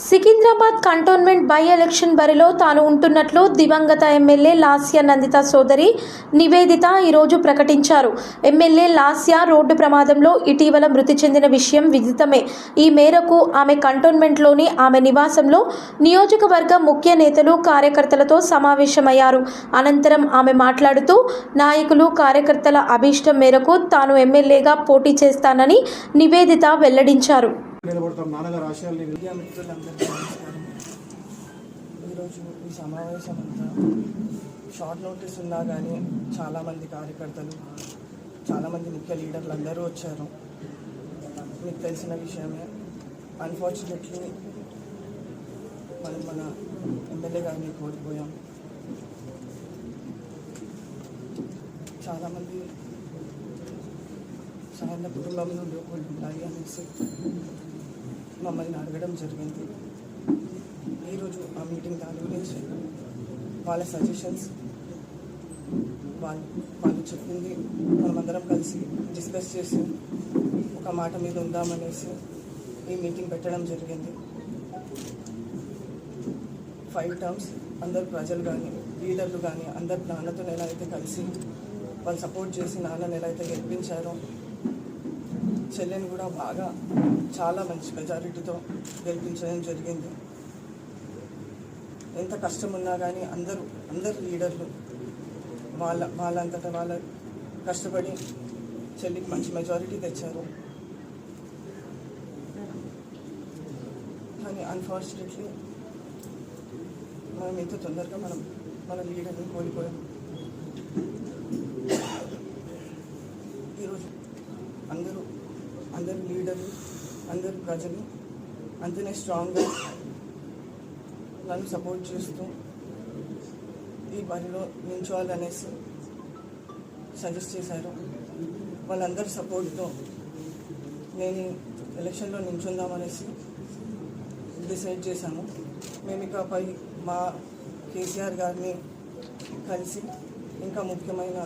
Secunderabad cantonment by election బరిలో తాను ఉంటున్నట్లు దివంగత ఎమ్మెల్యే లాస్య నందిత సోదరి నివేదిత ఈరోజు ప్రకటించారు. ఎమ్మెల్యే లాస్య రోడ్డు ప్రమాదంలో ఇటీవల మృతి చెందిన విషయం విదితమే. ఈ మేరకు ఆమె కంటోన్మెంట్లోని ఆమె నివాసంలో నియోజకవర్గ ముఖ్య నేతలు కార్యకర్తలతో సమావేశమయ్యారు. అనంతరం ఆమె మాట్లాడుతూ నాయకులు కార్యకర్తల అభీష్టం మేరకు తాను ఎమ్మెల్యేగా పోటీ చేస్తానని నివేదిత వెల్లడించారు. నిలబడతాం. నాన్నగారు ఆశయాల్ని మీడియా మిత్రులందరికీ నమస్కారం. ఈరోజు ఈ సమావేశం అంతా షార్ట్ నోటీస్ ఉన్నా కానీ చాలామంది కార్యకర్తలు చాలామంది ముఖ్య లీడర్లు అందరూ వచ్చారు. మీకు తెలిసిన విషయమే అన్ఫార్చునేట్లీ మనం మన ఎమ్మెల్యే గారిని కోల్పోయాం. చాలామంది సాయంత్ర కుటుంబం నుండి ఒకళ్ళు అనేసి మమ్మల్ని అడగడం జరిగింది. ఈరోజు ఆ మీటింగ్ దాని గురించి వాళ్ళ సజెషన్స్ వాళ్ళు వాళ్ళు చెప్పింది మనమందరం కలిసి డిస్కస్ చేసి ఒక మాట మీద ఉందామనేసి ఈ మీటింగ్ పెట్టడం జరిగింది. ఫైవ్ టర్మ్స్ అందరు ప్రజలు కానీ లీడర్లు కానీ అందరు నాన్నతో ఎలా అయితే కలిసి వాళ్ళు సపోర్ట్ చేసి నాన్నని ఎలా అయితే గెలిపించారో చెల్లెని కూడా బాగా చాలా మంచి మెజారిటీతో గెలిపించడం జరిగింది. ఎంత కష్టం ఉన్నా కానీ అందరూ అందరు లీడర్లు వాళ్ళ వాళ్ళంతట వాళ్ళ కష్టపడి చెల్లికి మంచి మెజారిటీ తెచ్చారు. కానీ అన్ఫార్చునేట్లీ మనం ఎంత తొందరగా మనం మన లీడర్ని కోల్పోయాం ఈరోజు అందరూ అందరు లీడర్లు అందరు ప్రజలు అంతనే స్ట్రాంగ్గా నన్ను సపోర్ట్ చేస్తూ ఈ బరిలో నించోవాలనేసి సజెస్ట్ చేశారు. వాళ్ళందరి సపోర్ట్తో నేను ఎలక్షన్లో నించుందామనేసి డిసైడ్ చేశాము మేము ఇకపై మా కేసీఆర్ గారిని కలిసి ఇంకా ముఖ్యమైన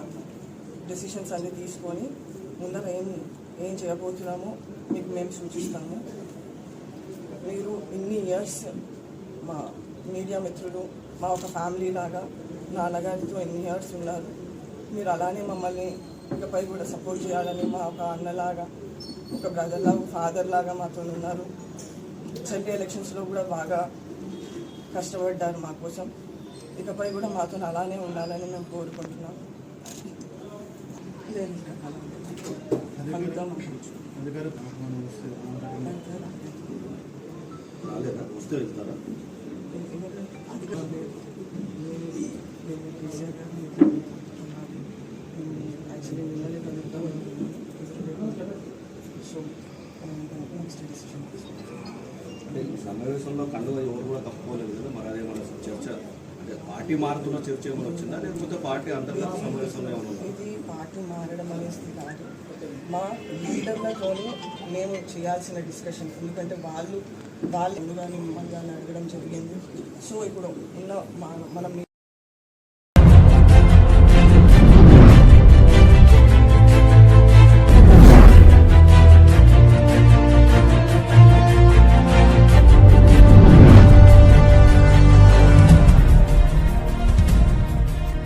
డెసిషన్స్ అన్నీ తీసుకొని ముందర ఏం ఏం చేయబోతున్నామో మీకు మేము సూచిస్తాము. మీరు ఇన్ని ఇయర్స్ మా మీడియా మిత్రులు మా ఒక ఫ్యామిలీ లాగా నాన్నగారితో ఎన్ని ఇయర్స్ ఉన్నారు? మీరు అలానే మమ్మల్ని ఇకపై కూడా సపోర్ట్ చేయాలని మా ఒక అన్నలాగా ఒక బ్రదర్ లాగా ఫాదర్ లాగా మాతో ఉన్నారు. చెల్లి ఎలక్షన్స్లో కూడా బాగా కష్టపడ్డారు మా కోసం. ఇకపై కూడా మాతో అలానే ఉండాలని మేము కోరుకుంటున్నాం. లేదు కలుద్దాం అనుకుంటున్నాం. మనం వస్తే రాలేదా వస్తే వెళ్తారా సో అంటే సమావేశంలో కండువ ఎవరు కూడా తప్పుకోలేదు కదా మరి అదే మన చర్చ పార్టీ మారుతున్న చర్చ ఏమైనా వచ్చిందా? లేకపోతే పార్టీ అంతర్గత సమావేశంలో ఏమైనా ఉందా? ఇది పార్టీ మారడం అనేది కాదు. మా లీడర్లతోనే మేము చేయాల్సిన డిస్కషన్. ఎందుకంటే వాళ్ళు వాళ్ళు ముందుగానే మిమ్మల్ని కానీ అడగడం జరిగింది. సో ఇప్పుడు ఉన్న మా మనం